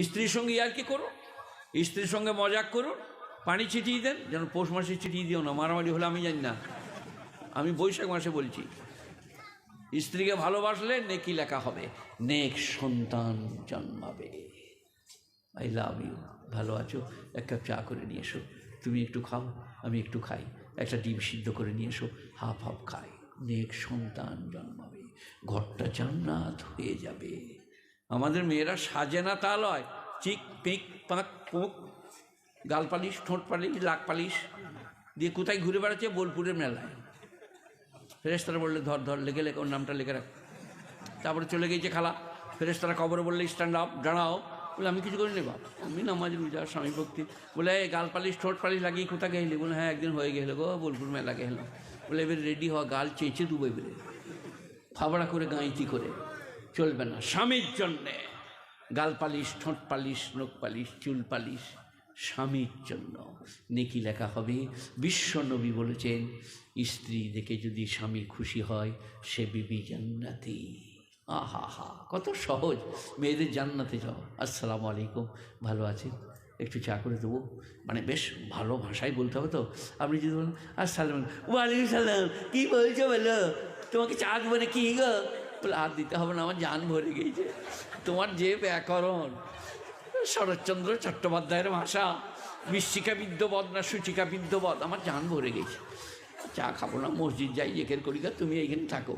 স্ত্রীর সঙ্গে আর কি করো? স্ত্রীর সঙ্গে মজাক করুন পানি ছিটিয়ে দেন? যেন পৌষ মাসে ছিটিয়ে দিও না, মারামারি হলে আমি জানি না। আমি বৈশাখ মাসে বলছি, স্ত্রীকে ভালোবাসলে নেকি লেখা হবে, নেক সন্তান জন্মাবে। আই লাভ ইউ ভালো আছো? এক কাপ চা করে নিয়ে এসো। তুমি একটু খাও, আমি একটু খাই। একটা ডিম সিদ্ধ করে নিয়ে এসো, হাফ হাফ খাই। নেক সন্তান জন্মাবে। ঘরটা জান্নাত হয়ে যাবে। আমাদের মেয়েরা সাজে না তা লয়। চিক, পিক, পাক, পুক, গাল পালিশ, ঠোঁট পালিশ, লাক পালিশ দিয়ে কোথায় ঘুরে বেড়াচ্ছে? বোলপুরের মেলায়। ফেরেস্তারা বললে, ধর ধর, লেগে লেগে, ওর নামটা লিখে রাখ। তারপরে চলে গিয়েছে খালা। ফেরেস্তারা কবরে বললে স্ট্যান্ড আপ দাঁড়াও। বলে, আমি কিছু করিনি বাপ, আমি নামাজ রোজা, স্বামী ভক্তি। বলে গাল পালিশ, ঠোঁট পালিশ লাগিয়ে কোথা গেলে? বলে হ্যাঁ একদিন হয়ে গেলো গো, বোলপুর মেলা গেলাম। বলে, এবার রেডি হওয়া গাল চেঁচে দেবো এবারে। ফাবড়া করে গাঁইতি করে। চলবে না। স্বামীর জন্যে। গাল পালিশ, ঠোঁট পালিশ, নখ পালিশ, চুল পালিশ, স্বামীর জন্য। নেকি লেখা হবে বিশ্ব নবী বলেছেন, স্ত্রী দেখে যদি স্বামী খুশি হয়, সে বিবি জান্নাতি। আহা হা কত সহজ। মেয়েদের জান্নাতে যাও। আসসালামু আলাইকুম। ভালো আছেন? একটু চা করে দেবো। মানে বেশ ভালো ভাষায় বলতে হবে তো। আপনি যদি বলেন, আসসালাম ওয়ালাইকুম সালাম। কী বলছো বলো? তোমাকে চা দেবো না কি গো? বলে আর দিতে হবে না, আমার জান ভরে গিয়েছে তোমার যে ব্যাকরণ শরৎচন্দ্র চট্টোপাধ্যায়ের ভাষা বিশ্বিকা বিদ্যবদ না সূচিকা বিদ্যবদ আমার জান ভরে গেছে। চা খাব না, মসজিদ যাই, একের করিকা, তুমি এইখানে থাকো।